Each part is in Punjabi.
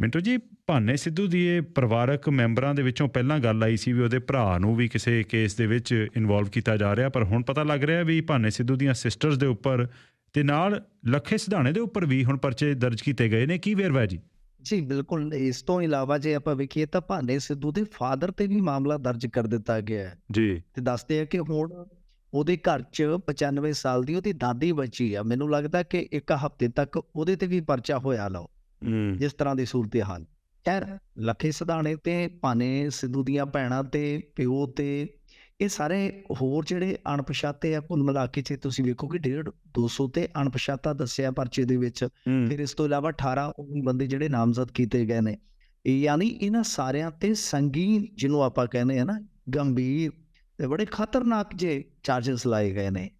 ਮਿੰਟੂ ਜੀ ਭਾਨੇ ਸਿੱਧੂ ਦੀ ਇਹ ਪਰਿਵਾਰਕ ਮੈਂਬਰਾਂ ਦੇ ਵਿੱਚੋਂ ਪਹਿਲਾਂ ਗੱਲ ਆਈ ਸੀ ਵੀ ਉਹਦੇ ਭਰਾ ਨੂੰ ਵੀ ਕਿਸੇ ਕੇਸ ਦੇ ਵਿੱਚ ਇਨਵੋਲਵ ਕੀਤਾ ਜਾ ਰਿਹਾ ਪਰ ਹੁਣ ਪਤਾ ਲੱਗ ਰਿਹਾ ਵੀ ਭਾਨੇ ਸਿੱਧੂ ਦੀਆਂ ਸਿਸਟਰਸ ਦੇ ਉੱਪਰ ਤੇ ਨਾਲ ਲੱਖੇ ਸਿਧਾਣੇ ਦੇ ਉੱਪਰ ਵੀ ਹੁਣ ਪਰਚੇ ਦਰਜ ਕੀਤੇ ਗਏ ਨੇ। ਕੀ ਵੇਰਵਾ ਜੀ? ਜੀ ਬਿਲਕੁਲ। ਇਸ ਤੋਂ ਇਲਾਵਾ ਜੇ ਆਪਾਂ ਵੇਖੀਏ ਤਾਂ ਭਾਨੇ ਸਿੱਧੂ ਦੇ ਫਾਦਰ ਤੇ ਵੀ ਮਾਮਲਾ ਦਰਜ ਕਰ ਦਿੱਤਾ ਗਿਆ ਹੈ। ਜੀ। ਤੇ ਦੱਸਦੇ ਆ ਕਿ ਹੁਣ ਉਹਦੇ ਘਰ 'ਚ 95 ਸਾਲ ਦੀ ਉਹਦੀ ਦਾਦੀ ਬੱਚੀ ਆ। ਮੈਨੂੰ ਲੱਗਦਾ ਕਿ ਇੱਕ ਹਫ਼ਤੇ ਤੱਕ ਉਹਦੇ ਤੇ ਵੀ ਪਰਚਾ ਹੋਇਆ ਲਓ। ਜਿਸ ਤਰ੍ਹਾਂ ਦੀ ਸੂਰਤ ਹਾਲ ਖੈਰ ਲੱਖੇ ਸਿਧਾਣੇ ਤੇ ਭਾਨੇ ਸਿੱਧੂ ਦੀਆਂ ਭੈਣਾਂ ਤੇ ਪਿਓ ਤੇ ਇਹ ਸਾਰੇ ਹੋਰ ਜਿਹੜੇ ਅਣਪਛਾਤੇ ਆ ਕੁੱਲ ਮਿਲਾ ਕੇ ਜੇ ਤੁਸੀਂ ਵੇਖੋਗੇ 1.5 200 ਤੇ ਅਣਪਛਾਤਾ ਦੱਸਿਆ ਪਰਚੇ ਦੇ ਵਿੱਚ। ਫਿਰ ਇਸ ਤੋਂ ਇਲਾਵਾ 18 ਉਹ ਬੰਦੇ ਜਿਹੜੇ ਨਾਮਜ਼ਦ ਕੀਤੇ ਗਏ ਨੇ। ਯਾਨੀ ਇਹਨਾਂ ਸਾਰਿਆਂ ਤੇ ਸੰਗੀਨ ਜਿਹਨੂੰ ਆਪਾਂ ਕਹਿੰਦੇ ਆ ਨਾ ਗੰਭੀਰ ਤੇ ਬੜੇ ਖਤਰਨਾਕ ਜੇ ਚਾਰजेस ਲਾਏ ਗਏ ਨੇ।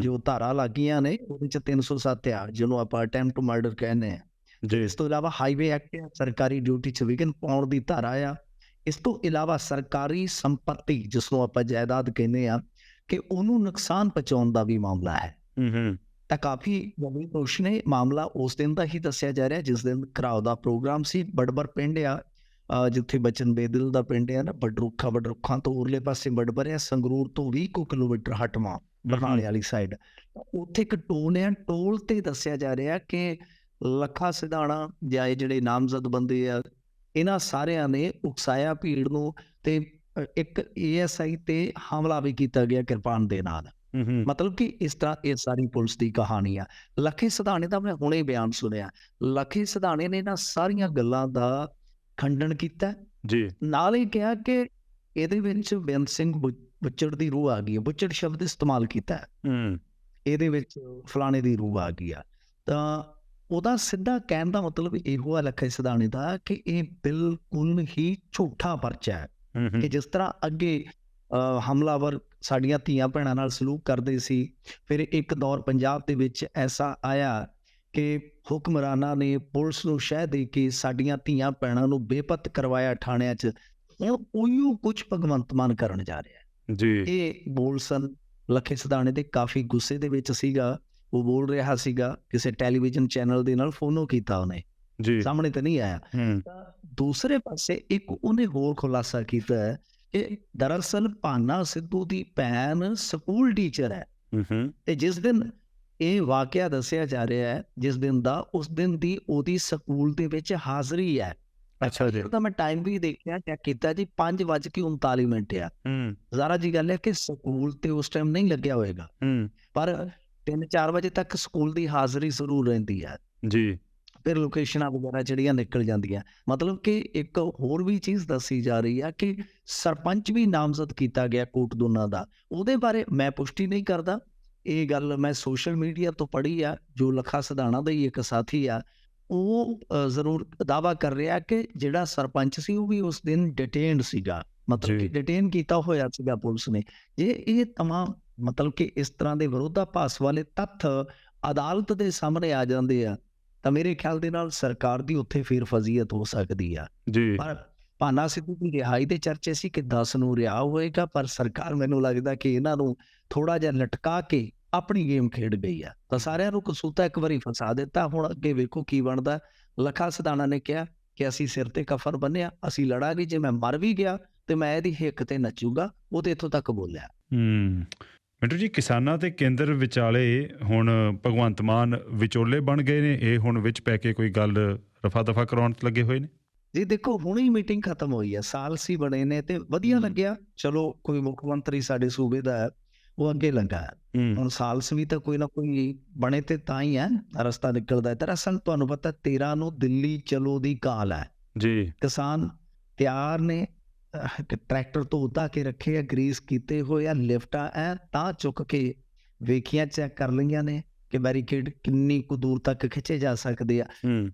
ਜੋ ਧਾਰਾ ਲੱਗੀਆਂ ਨੇ ਉਹਦੇ ਚ 307 ਆ ਜਿਹਨੂੰ ਆਪਾਂ ਅਟੈਂਪਟ ਟੂ ਮਰਡਰ ਕਹਿੰਦੇ ਆ। ਜੀ ਇਸ ਤੋਂ ਇਲਾਵਾ ਹਾਈਵੇ ਐਕਟ ਸਰਕਾਰੀ ਡਿਊਟੀ ਚ ਵਿਘਨ ਪਾਉਣ ਦੀ ਧਾਰਾ ਆ। ਇਸ ਤੋਂ ਇਲਾਵਾ ਸਰਕਾਰੀ ਸੰਪਤੀ ਜਿਸ ਨੂੰ ਆਪਾਂ ਜਾਇਦਾਦ ਕਹਿੰਦੇ ਆ ਕਿ ਉਹਨੂੰ ਨੁਕਸਾਨ ਪਹੁੰਚਾਉਣ ਦਾ ਵੀ ਮਾਮਲਾ ਹੈ। ਹੂੰ ਤਾਂ ਕਾਫੀ ਗੰਭੀਰ ਦੋਸ਼ ਨੇ। ਮਾਮਲਾ ਉਸ ਦਿਨ ਦਾ ਹੀ ਦੱਸਿਆ ਜਾ ਰਿਹਾ ਜਿਸ ਦਿਨ ਘਰਾਓ ਦਾ ਪ੍ਰੋਗਰਾਮ ਸੀ ਬੜਬਰ ਪਿੰਡ ਆ। ਜਿੱਥੇ ਬਚਨ ਬੇਦਿਲ ਦਾ ਪਿੰਡ ਆ ਨਾ ਬਡਰੁੱਖਾ ਬਡਰੁੱਖਾਂ ਤੋਂ ਉਰਲੇ ਪਾਸੇ ਬੜਬਰ ਆ ਸੰਗਰੂਰ ਤੋਂ 20 ਕੁ ਕਿਲੋਮੀਟਰ ਹਟਵਾ ਬਰਨਾਲੇ ਵਾਲੀ ਸਾਈਡ ਉੱਥੇ ਇੱਕ ਟੋਲ ਆ ਟੋਲ ਤੇ ਦੱਸਿਆ ਜਾ ਰਿਹਾ ਕਿ ਲੱਖਾ ਸਿਧਾਣਾ ਜਾਂ ਇਹ ਜਿਹੜੇ ਨਾਮਜ਼ਦ ਬੰਦੇ ਆ ਇਹਨਾਂ ਸਾਰਿਆਂ ਨੇ ਉਕਸਾਇਆ ਭੀੜ ਨੂੰ ਤੇ ਇੱਕ ਏਐਸਆਈ ਤੇ ਹਮਲਾ ਵੀ ਕੀਤਾ ਗਿਆ ਕਿਰਪਾਨ ਦੇ ਨਾਲ। ਮਤਲਬ ਕਿ ਇਸ ਤਰ੍ਹਾਂ ਇਹ ਸਾਰੀ ਪੁਲਿਸ ਦੀ ਕਹਾਣੀ ਆ। ਲੱਖੇ ਸਿਧਾਣੇ ਦਾ ਮੈਂ ਹੁਣੇ ਬਿਆਨ ਸੁਣਿਆ। ਲੱਖੇ ਸਿਧਾਣੇ ਨੇ ਇਹਨਾਂ ਸਾਰੀਆਂ ਗੱਲਾਂ ਦਾ ਖੰਡਨ ਕੀਤਾ। ਜੀ। ਨਾਲ ਹੀ ਕਿਹਾ ਕਿ ਇਹਦੇ ਵਿੱਚ ਬੇਅੰਤ ਸਿੰਘ ਬੁੱਚੜ ਦੀ ਰੂਹ ਆ ਗਈ ਹੈ ਬੁੱਚੜ ਸ਼ਬਦ ਇਸਤੇਮਾਲ ਕੀਤਾ। ਹੈ। ਹੂੰ। ਇਹਦੇ ਵਿੱਚ ਫਲਾਣੇ ਦੀ ਰੂਹ ਆ ਗਈ ਆ। ਤਾਂ ਉਹਦਾ ਸਿੱਧਾ ਕਹਿਣ ਦਾ ਮਤਲਬ ਇਹੋ ਆ ਲੱਖੇ ਸਿਧਾਣੇ ਦਾ ਕਿ ਇਹ ਬਿਲਕੁਲ ਹੀ ਝੂਠਾ ਪਰਚਾ ਹੈ ਕਿ ਜਿਸ ਤਰ੍ਹਾਂ ਅੱਗੇ ਹਮਲਾਵਰ ਸਾਡੀਆਂ ਧੀਆਂ ਭੈਣਾਂ ਨਾਲ ਸਲੂਕ ਕਰਦੇ ਸੀ ਫਿਰ ਇੱਕ ਦੌਰ ਪੰਜਾਬ ਦੇ ਵਿੱਚ ਐਸਾ ਆਇਆ ਕਿ ਹੁਕਮਰਾਨਾਂ ਨੇ ਪੁਲਿਸ ਨੂੰ ਸ਼ਹਿ ਦੇ ਕੇ ਸਾਡੀਆਂ ਧੀਆਂ ਭੈਣਾਂ ਨੂੰ ਬੇਪਤ ਕਰਵਾਇਆ ਥਾਣਿਆਂ 'ਚ ਹੁਣ ਉਹੀਓ ਕੁਝ ਭਗਵੰਤ ਮਾਨ ਕਰਨ ਜਾ ਰਿਹਾ ਹੈ। ਜੀ। ਇਹ ਬੋਲ ਸਨ ਲੱਖੇ ਸਿਧਾਣੇ ਦੇ ਕਾਫੀ ਗੁੱਸੇ ਦੇ ਵਿੱਚ ਸੀਗਾ। ਉਹ ਬੋਲ ਰਿਹਾ ਸੀਗਾ ਕਿਸੇ ਟੈਲੀਵਿਜ਼ਨ ਚੈਨਲ ਦੇ ਨਾਲ ਫੋਨੋ ਕੀਤਾ ਉਹਨੇ। ਜੀ। ਸਾਹਮਣੇ ਤਾਂ ਨਹੀਂ ਆਇਆ। ਦੂਸਰੇ ਪਾਸੇ ਇੱਕ ਉਹਨੇ ਹੋਰ ਖੁਲਾਸਾ ਕੀਤਾ ਹੈ ਕਿ ਦਰਅਸਲ ਭਾਨਾ ਸਿੱਧੂ ਦੀ ਭੈਣ ਸਕੂਲ ਟੀਚਰ ਹੂੰ। ਤੇ ਜਿਸ ਦਿਨ ਇਹ ਵਾਕਿਆ ਦੱਸਿਆ ਜਾ ਰਿਹਾ ਹੈ ਜਿਸ ਦਿਨ ਦਾ ਉਸ ਦਿਨ ਦੀ ਉਹਦੀ ਸਕੂਲ ਦੇ ਵਿੱਚ ਹਾਜ਼ਰੀ ਹੈ। ਅੱਛਾ ਜੀ। ਤਾਂ ਮੈਂ ਟਾਈਮ ਵੀ ਦੇਖਿਆ ਚੈੱਕ ਕੀਤਾ ਜੀ 5:39 ਮਿੰਟ ਆ। ਹੂੰ। ਜ਼ਰਾ ਜੀ ਗੱਲ ਹੈ ਕਿ ਸਕੂਲ ਤੇ ਉਸ ਟਾਈਮ ਨਹੀਂ ਲੱਗਿਆ ਹੋਏਗਾ। ਹੂੰ। ਪਰ 3-4 ਵਜੇ ਤੱਕ ਸਕੂਲ ਦੀ ਹਾਜ਼ਰੀ ਜ਼ਰੂਰ ਰਹਿੰਦੀ ਹੈ। ਜੀ। ਫਿਰ ਲੋਕੇਸ਼ਨਾਂ ਵਗੈਰਾ ਜਿਹੜੀਆਂ ਨਿਕਲ ਜਾਂਦੀਆਂ। ਮਤਲਬ ਕਿ ਇੱਕ ਹੋਰ ਵੀ ਚੀਜ਼ ਦੱਸੀ ਜਾ ਰਹੀ ਆ ਕਿ ਸਰਪੰਚ ਵੀ ਨਾਮਜ਼ਦ ਕੀਤਾ ਗਿਆ ਕੋਟ ਦੋਨਾਂ ਦਾ। ਉਹਦੇ ਬਾਰੇ ਮੈਂ ਪੁਸ਼ਟੀ ਨਹੀਂ ਕਰਦਾ। ਇਹ ਗੱਲ ਮੈਂ ਸੋਸ਼ਲ ਮੀਡੀਆ ਤੋਂ ਪੜ੍ਹੀ ਆ ਜੋ ਲਖਾ ਸਧਾਣਾ ਦਾ ਹੀ ਇੱਕ ਸਾਥੀ ਆ ਉਹ ਜ਼ਰੂਰ ਦਾਵਾ ਕਰ ਰਿਹਾ ਕਿ ਜਿਹੜਾ ਸਰਪੰਚ ਸੀ ਉਹ ਵੀ ਉਸ ਦਿਨ ਡਿਟੇਨਡ ਸੀਗਾ। ਮਤਲਬ ਕਿ। ਡਿਟੇਨ ਕੀਤਾ ਹੋਇਆ ਸੀਗਾ ਪੁਲਿਸ ਨੇ। ਜੇ ਇਹ ਤਮਾਮ ਮਤਲਬ ਕਿ ਇਸ ਤਰ੍ਹਾਂ ਦੇ ਵਿਰੋਧਾਭਾਸ ਵਾਲੇ ਤੱਥ ਅਦਾਲਤ ਦੇ ਸਾਹਮਣੇ ਆ ਜਾਂਦੇ ਆ ਤਾਂ ਮੇਰੇ ਖਿਆਲ ਦੇ ਨਾਲ ਸਰਕਾਰ ਦੀ ਉੱਥੇ ਫੇਰ ਫਜ਼ੀਅਤ ਹੋ ਸਕਦੀ ਆ। ਜੀ। ਪਰ ਭਾਨਾ ਸਿੱਧੂ ਦੀ ਰਿਹਾਈ ਦੇ ਚਰਚੇ ਸੀ ਕਿ 10 ਨੂੰ ਰਿਹਾ ਹੋਏਗਾ ਪਰ ਸਰਕਾਰ ਮੈਨੂੰ ਲੱਗਦਾ ਕਿ ਇਹਨਾਂ ਨੂੰ ਥੋੜਾ ਜਿਹਾ ਲਟਕਾ ਕੇ ਆਪਣੀ ਗੇਮ ਖੇਡ ਗਈ ਆ। ਤਾਂ ਸਾਰਿਆਂ ਨੂੰ ਕਸੂਤਾ ਇੱਕ ਵਾਰੀ ਫਸਾ ਦਿੱਤਾ। ਹੁਣ ਅੱਗੇ ਵੇਖੋ ਕੀ ਬਣਦਾ। ਲਖਾ ਸਿਧਾਣਾ ਨੇ ਕਿਹਾ ਕਿ ਅਸੀਂ ਸਿਰ ਤੇ ਕਫਨ ਬੰਨਿਆ ਅਸੀਂ ਲੜਾਂਗੇ ਜੇ ਮੈਂ ਮਰ ਵੀ ਗਿਆ ਤੇ ਮੈਂ ਇਹਦੀ ਹਿੱਕ ਤੇ ਨੱਚੂਗਾ ਉਹ ਤੇ ਇੱਥੋਂ ਤੱਕ ਬੋਲਿਆ। ਹੂੰ। ਮਿੰਟੂ ਜੀ ਕਿਸਾਨਾਂ ਤੇ ਕੇਂਦਰ ਵਿਚਾਲੇ ਹੁਣ ਭਗਵੰਤ ਮਾਨ ਵਿਚੋਲੇ ਬਣ ਗਏ ਨੇ। ਇਹ ਹੁਣ ਵਿੱਚ ਪੈ ਕੇ ਕੋਈ ਗੱਲ ਰਫਾ ਦਫਾ ਕਰਾਉਣ ਤੇ ਲੱਗੇ ਹੋਏ ਨੇ? ਜੀ ਦੇਖੋ ਹੁਣੇ ਹੀ ਮੀਟਿੰਗ ਖਤਮ ਹੋਈ ਹੈ ਸਾਲ ਸੀ ਬਣੇ ਨੇ ਤੇ ਵਧੀਆ। ਲੱਗਿਆ। ਚਲੋ ਕੋਈ ਮੁੱਖ ਮੰਤਰੀ ਸਾਡੇ ਸੂਬੇ ਦਾ ਉਹ ਅੱਗੇ। ਹੂੰ। ਹੁਣ ਸਾਲਸ ਵੀ ਤਾਂ ਕੋਈ ਨਾ ਕੋਈ ਬਣੇ ਤੇ ਤਾਂ ਹੀ ਹੈ ਰਸਤਾ ਨਿਕਲਦਾ ਹੈ। ਦਰਅਸਲ ਤੁਹਾਨੂੰ ਪਤਾ 13 ਨੂੰ ਦਿੱਲੀ ਚਲੋ ਦੀ ਕਾਲ ਹੈ। ਜੀ। ਕਿਸਾਨ ਤਿਆਰ ਨੇ ਟਰੈਕਟਰ ਤੋਂ ਉਤਾ ਕੇ ਰੱਖੇ ਆ ਗਰੀਸ ਕੀਤੇ ਹੋਏ ਆ ਲਿਫਟਾਂ ਐ ਤਾਂ ਚੁੱਕ ਕੇ ਵੇਖੀਆਂ ਚੈੱਕ ਕਰ ਲਈਆਂ ਨੇ ਕਿ ਬੈਰੀਕੇਡ ਕਿੰਨੀ ਕੁ ਦੂਰ ਤੱਕ ਖਿੱਚੇ ਜਾ ਸਕਦੇ ਆ।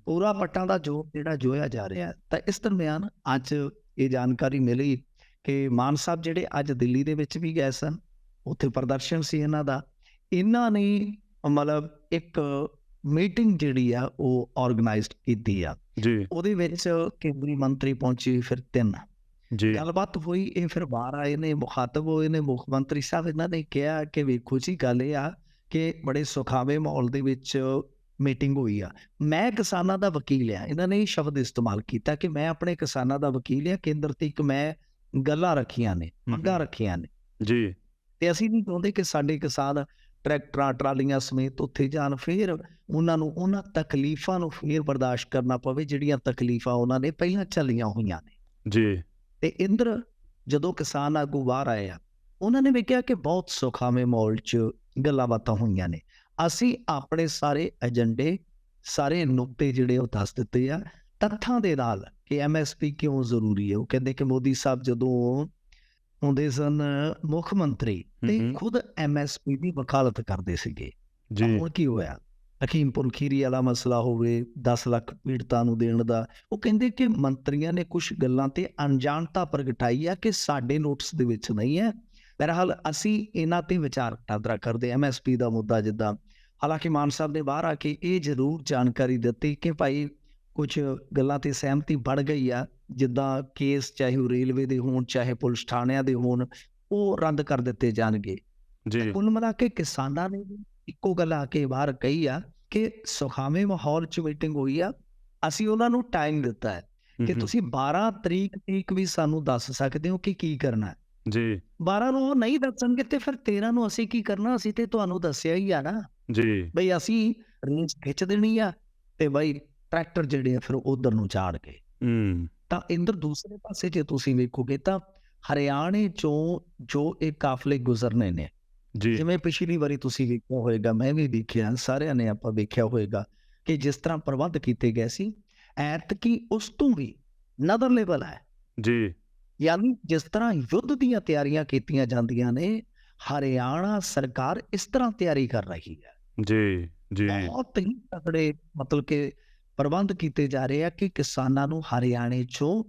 ਪੂਰਾ ਪੱਟਾਂ ਦਾ ਜੋਰ ਜਿਹੜਾ ਜੋਇਆ ਜਾ ਰਿਹਾ। ਤਾਂ ਇਸ ਦਰਮਿਆਨ ਅੱਜ ਇਹ ਜਾਣਕਾਰੀ ਮਿਲੀ ਕਿ ਮਾਨ ਸਾਹਿਬ ਜਿਹੜੇ ਅੱਜ ਦਿੱਲੀ ਦੇ ਵਿੱਚ ਵੀ ਗਏ ਸਨ ਉੱਥੇ ਪ੍ਰਦਰਸ਼ਨ ਸੀ ਇਹਨਾਂ ਦਾ ਇਹਨਾਂ ਨੇ ਮਤਲਬ ਇੱਕ ਮੀਟਿੰਗ ਜਿਹੜੀ ਆ ਉਹ ਆਰਗੇਨਾਈਜ਼ਡ ਕੀਤੀ ਆ। ਜੀ। ਉਹਦੇ ਵਿੱਚ ਕੇਂਦਰੀ ਮੰਤਰੀ ਪਹੁੰਚੇ ਫਿਰ ਤਿੰਨ। ਜੀ। ਗੱਲਬਾਤ ਹੋਈ ਇਹ ਫਿਰ ਬਾਹਰ ਆਏ ਨੇ ਮੁਖਾਤਬ ਹੋਏ ਨੇ ਮੁੱਖ ਮੰਤਰੀ ਸਾਹਿਬ ਇਹਨਾਂ ਨੇ ਕਿਹਾ ਕਿ ਵੇਖੋ ਜੀ ਗੱਲ ਇਹ ਆ ਕਿ ਬੜੇ ਸੁਖਾਵੇਂ ਮਾਹੌਲ ਦੇ ਵਿੱਚ ਮੀਟਿੰਗ ਹੋਈ ਆ। ਮੈਂ ਕਿਸਾਨਾਂ ਦਾ ਵਕੀਲ ਆ ਇਹਨਾਂ ਨੇ ਇਹ ਸ਼ਬਦ ਇਸਤੇਮਾਲ ਕੀਤਾ ਕਿ ਮੈਂ ਆਪਣੇ ਕਿਸਾਨਾਂ ਦਾ ਵਕੀਲ ਆ ਕੇਂਦਰ ਤੇ ਇੱਕ ਮੈਂ ਗੱਲਾਂ ਰੱਖੀਆਂ ਨੇ ਮੰਗਾਂ ਰੱਖੀਆਂ ਨੇ। ਜੀ। ਤੇ ਅਸੀਂ ਨਹੀਂ ਚਾਹੁੰਦੇ ਕਿ ਸਾਡੇ ਕਿਸਾਨ ਟਰੈਕਟਰਾਂ ਟਰਾਲੀਆਂ ਸਮੇਤ ਉੱਥੇ ਜਾਣ ਫਿਰ ਉਹਨਾਂ ਨੂੰ ਉਹਨਾਂ ਤਕਲੀਫਾਂ ਨੂੰ ਫਿਰ ਬਰਦਾਸ਼ਤ ਕਰਨਾ ਪਵੇ ਜਿਹੜੀਆਂ ਤਕਲੀਫਾਂ ਉਹਨਾਂ ਨੇ ਪਹਿਲਾਂ ਚੱਲੀਆਂ ਹੋਈਆਂ ਨੇ। ਜੀ। ਤੇ ਇੰਦਰ ਜਦੋਂ ਕਿਸਾਨ ਆਗੂ ਬਾਹਰ ਆਏ ਆ ਉਹਨਾਂ ਨੇ ਵੀ ਕਿਹਾ ਕਿ ਬਹੁਤ ਸੁਖਾਵੇਂ ਮਾਹੌਲ 'ਚ ਗੱਲਾਂ ਬਾਤਾਂ ਹੋਈਆਂ ਨੇ। ਅਸੀਂ ਆਪਣੇ ਸਾਰੇ ਏਜੰਡੇ ਸਾਰੇ ਨੁਕਤੇ ਜਿਹੜੇ ਉਹ ਦੱਸ ਦਿੱਤੇ ਆ। ਤੱਥਾਂ ਦੇ ਨਾਲ ਕਿ ਐਮਐਸਪੀ ਕਿਉਂ ਜ਼ਰੂਰੀ ਹੈ ਉਹ ਕਹਿੰਦੇ ਕਿ ਮੋਦੀ ਸਾਹਿਬ ਜਦੋਂ ਹੁੰਦੇ ਸਨ ਮੁੱਖ ਮੰਤਰੀ ਤੇ। ਖੁਦ ਐਮਐਸਪੀ ਦੀ ਵਕਾਲਤ ਕਰਦੇ ਸੀਗੇ। ਜੀ। ਹੁਣ ਕੀ ਹੋਇਆ? ਹਕੀਮਪੁਰ ਖੀਰੀ ਵਾਲਾ ਮਸਲਾ ਹੋਵੇ 10 ਲੱਖ ਪੀੜਤਾਂ ਨੂੰ ਦੇਣ ਦਾ ਉਹ ਕਹਿੰਦੇ ਕਿ ਮੰਤਰੀਆਂ ਨੇ ਕੁਝ ਗੱਲਾਂ ਤੇ ਅਣਜਾਣਤਾ ਪ੍ਰਗਟਾਈ ਆ ਕਿ ਸਾਡੇ ਨੋਟਿਸ ਦੇ ਵਿੱਚ ਨਹੀਂ ਹੈ। ਬਹਰਹਾਲ ਅਸੀਂ ਇਹਨਾਂ ਤੇ ਵਿਚਾਰ ਵਟਾਂਦਰਾ ਕਰਦੇ ਐਮਐਸਪੀ ਦਾ ਮੁੱਦਾ ਜਿੱਦਾਂ ਹਾਲਾਂਕਿ ਮਾਨ ਸਾਹਿਬ ਨੇ ਬਾਹਰ ਆ ਕੇ ਇਹ ਜ਼ਰੂਰ ਜਾਣਕਾਰੀ ਦਿੱਤੀ ਕਿ ਭਾਈ ਕੁਝ ਗੱਲਾਂ ਤੇ ਸਹਿਮਤੀ ਬਣ ਗਈ ਆ ਜਿੱਦਾਂ ਕੇਸ ਚਾਹੇ ਉਹ ਰੇਲਵੇ ਦੇ ਹੋਣ ਚਾਹੇ ਪੁਲਿਸ ਥਾਣਿਆਂ ਦੇ ਹੋਣ ਉਹ ਰੱਦ ਕਰ ਦਿੱਤੇ ਜਾਣਗੇ। ਜੀ। ਕੁੱਲ ਮਿਲਾ ਕੇ ਕਿਸਾਨਾਂ ਨੇ ਵੀ ਇੱਕੋ ਗੱਲ ਆ ਕੇ ਬਾਹਰ ਕਹੀ ਆ ਕਿ ਸੁਖਾਵੇਂ ਮਾਹੌਲ 'ਚ ਮੀਟਿੰਗ ਹੋਈ ਆ ਅਸੀਂ ਉਹਨਾਂ ਨੂੰ ਟਾਈਮ ਦਿੱਤਾ ਹੈ ਕਿ। ਤੁਸੀਂ 12 ਤਰੀਕ ਤੀਕ ਵੀ ਸਾਨੂੰ ਦੱਸ ਸਕਦੇ ਹੋ ਕਿ ਕੀ ਕਰਨਾ ਹੈ। ਜੀ। 12 ਨੂੰ ਉਹ ਨਹੀਂ ਦੱਸਣਗੇ ਤੇ ਫਿਰ 13 ਨੂੰ ਅਸੀਂ ਕੀ ਕਰਨਾ ਅਸੀਂ ਤੇ ਤੁਹਾਨੂੰ ਦੱਸਿਆ ਹੀ ਆ ਨਾ। ਜੀ। ਬਈ ਅਸੀਂ ਰੇਂਜ ਖਿੱਚ ਦੇਣੀ ਆ ਤੇ ਬਈ ਟਰੈਕਟਰ ਜਿਹੜੇ ਆ ਫਿਰ ਉਧਰ ਨੂੰ ਚਾੜ ਕੇ। ਹੂੰ। ਤਾਂ ਇੰਦਰ ਦੂਸਰੇ ਪਾਸੇ ਜੇ ਤੁਸੀਂ ਵੇਖੋਗੇ ਤਾਂ ਹਰਿਆਣੇ ਚੋਂ ਜੋ ਇਹ ਕਾਫਲੇ ਗੁਜ਼ਰਨੇ ਨੇ ਜੀ। ਜਿਵੇਂ ਪਿਛਲੀ ਵਾਰੀ ਤੁਸੀਂ ਵੇਖਿਆ ਹੋਵੇਗਾ ਮੈਂ ਵੀ ਵੇਖਿਆ ਸਾਰਿਆਂ ਨੇ ਆਪਾਂ ਵੇਖਿਆ ਹੋਵੇਗਾ ਕਿ ਜਿਸ ਤਰ੍ਹਾਂ ਪ੍ਰਬੰਧ ਕੀਤੇ ਗਏ ਸੀ ਐਤਕੀ ਉਸ ਤੋਂ ਵੀ ਨਦਰ ਲੈਵਲ ਹੈ। ਜੀ। ਯਾਨੀ ਜਿਸ ਤਰ੍ਹਾਂ ਯੁੱਧ ਦੀਆਂ ਤਿਆਰੀਆਂ ਕੀਤੀਆਂ ਜਾਂਦੀਆਂ ਨੇ ਹਰਿਆਣਾ ਸਰਕਾਰ ਇਸ ਤਰ੍ਹਾਂ ਤਿਆਰੀ ਕਰ ਰਹੀ ਹੈ। ਜੀ ਜੀ। ਬਹੁਤ ਹੀ ਤਕੜੇ ਮਤਲਬ ਕਿ ਪ੍ਰਬੰਧ ਕੀਤੇ ਜਾ ਰਹੇ ਆ ਕਿ ਕਿਸਾਨਾਂ ਨੂੰ ਹਰਿਆਣੇ ਚੋਂ